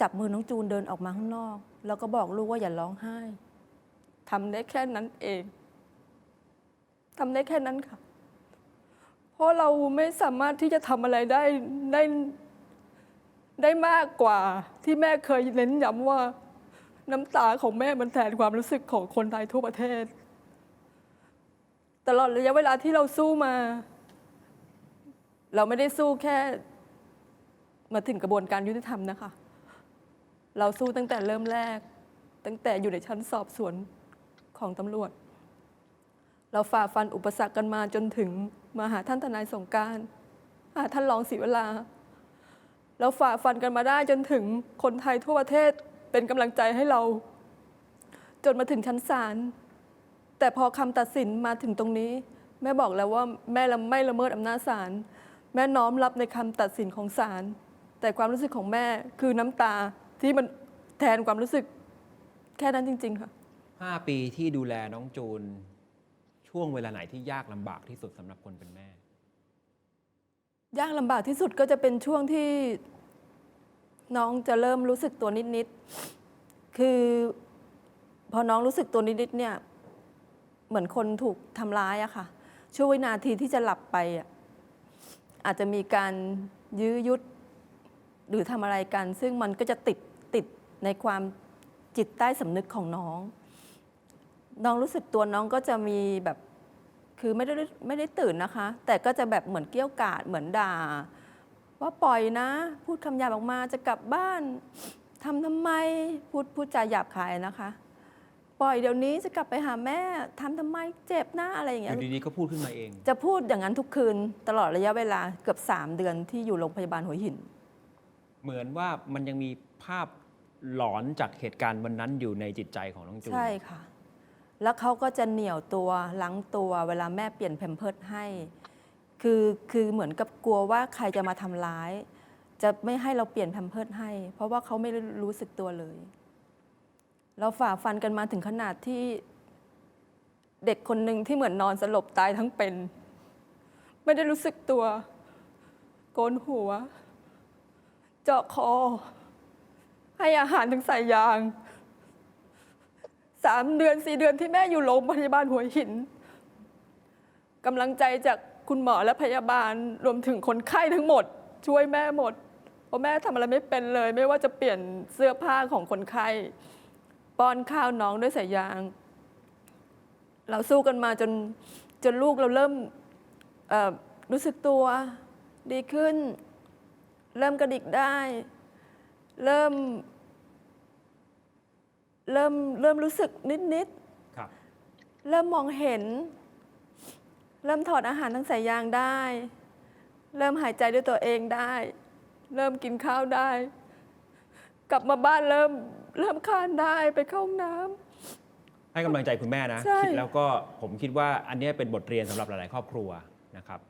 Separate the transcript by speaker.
Speaker 1: จับมือน้องจูนเดินออกมาข้างนอก แล้วก็บอกลูกว่าอย่าร้องไห้ทำได้แค่นั้นเองทำได้แค่นั้นค่ะ เพราะเราไม่สามารถที่จะทำอะไรได้ได้ได้มากกว่าที่แม่เคยเน้นย้ำว่า น้ำตาของแม่มันแทนความรู้สึกของคนไทยทั่วประเทศ ตลอดระยะเวลาที่เราสู้มา เราไม่ได้สู้แค่ มาถึงกระบวนการยุติธรรมนะคะ เราสู้ตั้งแต่เริ่มแรก ตั้งแต่อยู่ในชั้นสอบสวนของตำรวจ เราฝ่าฟันอุปสรรคกันมาจนถึงมาหาท่านทนายสงการหาท่านรองศรีเวลา เราฝ่าฟันกันมาได้จนถึงคนไทยทั่วประเทศเป็นกำลังใจให้เรา จนมาถึงชั้นศาลแต่พอคำตัดสินมาถึงตรงนี้ แม่บอกแล้วว่าแม่ละไม่ละเมิดอำนาจศาลแม่น้อมรับในคำตัดสินของศาลแต่ความรู้สึกของแม่คือน้ำตา ที่มันแทนความรู้สึกแค่นั้นจริง ๆ ค่ะ
Speaker 2: 5ปีที่ดูแลน้องจูน ช่วงเวลาไหนที่ยากลำบากที่สุดสำหรับคนเป็นแม่
Speaker 1: ยากลำบากที่สุดก็จะเป็นช่วงที่น้องจะเริ่มรู้สึกตัวนิด ๆ คือ พอน้องรู้สึกตัวนิด ๆ เนี่ย เหมือนคนถูกทำร้ายอะค่ะ ช่วงวินาทีที่จะหลับไปอะอาจจะมีการยื้อยุด หรือทำอะไรกัน ซึ่งมันก็จะติด ติดในความจิตใต้สำนึกของน้อง น้องรู้สึกตัวน้องก็จะมีแบบคือไม่ได้ไม่ได้ตื่นนะคะ แต่ก็จะแบบเหมือนเกี้ยวกาดเหมือนด่า ว่าปล่อยนะ พูดคำหยาบออกมาจะกลับบ้านทำทำไมพูดพูดจาหยาบคายนะคะ ปล่อยเดี๋ยวนี้จะกลับไปหาแม่ทำทำไมเจ็บนะอะไรอย่าง
Speaker 2: อ
Speaker 1: เงี้ย
Speaker 2: ยู่ดีๆก็พูดขึ้นมาเอง
Speaker 1: จะพูดอย่างนั้นทุกคืนตลอดระยะเวลาเกือบ 3 เดือนที่อยู่โรงพยาบาลหัวหิน
Speaker 2: เหมือนว่ามันยังมีภาพ หลอนจากเหตุการณ์วันนั้นอยู่ในจิตใจของน้องจูน
Speaker 1: ใช่ค่ะ แล้วเขาก็จะเหนี่ยวตัวล้างตัวเวลาแม่เปลี่ยนแพมเพิร์ดให้ คือคือเหมือนกับกลัวว่าใครจะมาทำร้าย จะไม่ให้เราเปลี่ยนแพมเพิร์ดให้ เพราะว่าเขาไม่รู้สึกตัวเลย เราฝ่าฟันกันมาถึงขนาดที่เด็กคนหนึ่งที่เหมือนนอนสลบตายทั้งเป็น ไม่ได้รู้สึกตัว โกนหัว เจาะคอ ให้อาหารถึงใส่ยางสามเดือนสี่เดือนที่แม่อยู่โรงพยาบาลหัวหินกำลังใจจากคุณหมอและพยาบาลรวมถึงคนไข้ทั้งหมด ช่วยแม่หมดเพราะแม่ทำอะไรไม่เป็นเลย ไม่ว่าจะเปลี่ยนเสื้อผ้าของคนไข้ป้อนข้าวน้องด้วยสายยาง เราสู้กันมาจนจนลูกเราเริ่มรู้สึกตัวดีขึ้น เริ่มกระดิกได้ เริ่ม เริ่มเริ่มรู้สึกนิด
Speaker 2: ครับ
Speaker 1: ๆเริ่มมองเห็น เริ่มถอดอาหารทั้งสายยางได้ เริ่มหายใจด้วยตัวเองได้ เริ่มกินข้าวได้ กลับมาบ้านเริ่มเริ่มคลานได้ไปเข้าห้องน้ำ
Speaker 2: ให้กำลังใจคุณแม่นะ
Speaker 1: ใช่
Speaker 2: คิดแล้วก็ผมคิดว่าอันเนี้ยเป็นบทเรียนสำหรับหลาย ๆ ครอบครัวนะครับ